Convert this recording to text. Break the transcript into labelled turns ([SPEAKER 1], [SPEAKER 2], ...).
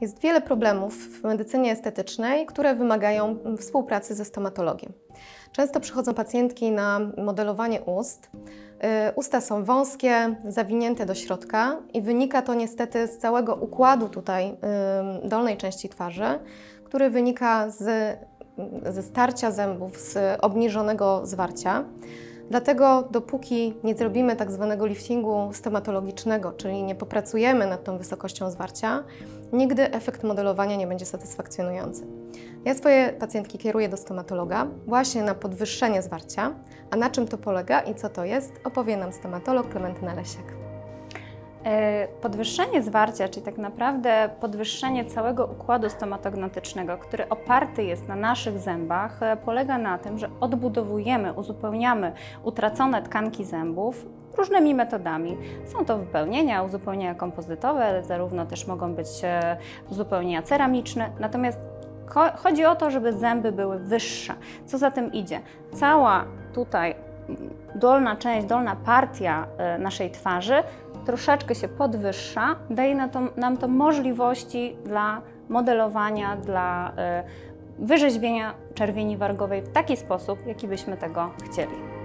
[SPEAKER 1] Jest wiele problemów w medycynie estetycznej, które wymagają współpracy ze stomatologiem. Często przychodzą pacjentki na modelowanie ust. Y, Usta są wąskie, zawinięte do środka i wynika to niestety z całego układu tutaj y, dolnej części twarzy, który wynika z, ze starcia zębów, z obniżonego zwarcia. Dlatego dopóki nie zrobimy tak zwanego liftingu stomatologicznego, czyli nie popracujemy nad tą wysokością zwarcia, nigdy efekt modelowania nie będzie satysfakcjonujący. Ja swoje pacjentki kieruję do stomatologa właśnie na podwyższenie zwarcia, a na czym to polega i co to jest, opowie nam stomatolog Klementyna Lesiak.
[SPEAKER 2] E, Podwyższenie zwarcia, czyli tak naprawdę podwyższenie całego układu stomatognatycznego, który oparty jest na naszych zębach, e, polega na tym, że odbudowujemy, uzupełniamy utracone tkanki zębów różnymi metodami. Są to wypełnienia, uzupełnienia kompozytowe, zarówno też mogą być e, uzupełnienia ceramiczne, natomiast cho- chodzi o to, żeby zęby były wyższe. Co za tym idzie? Cała tutaj dolna część, dolna partia naszej twarzy troszeczkę się podwyższa, daje na to, nam to możliwości dla modelowania, dla e, wyrzeźbienia czerwieni wargowej w taki sposób, jaki byśmy tego chcieli.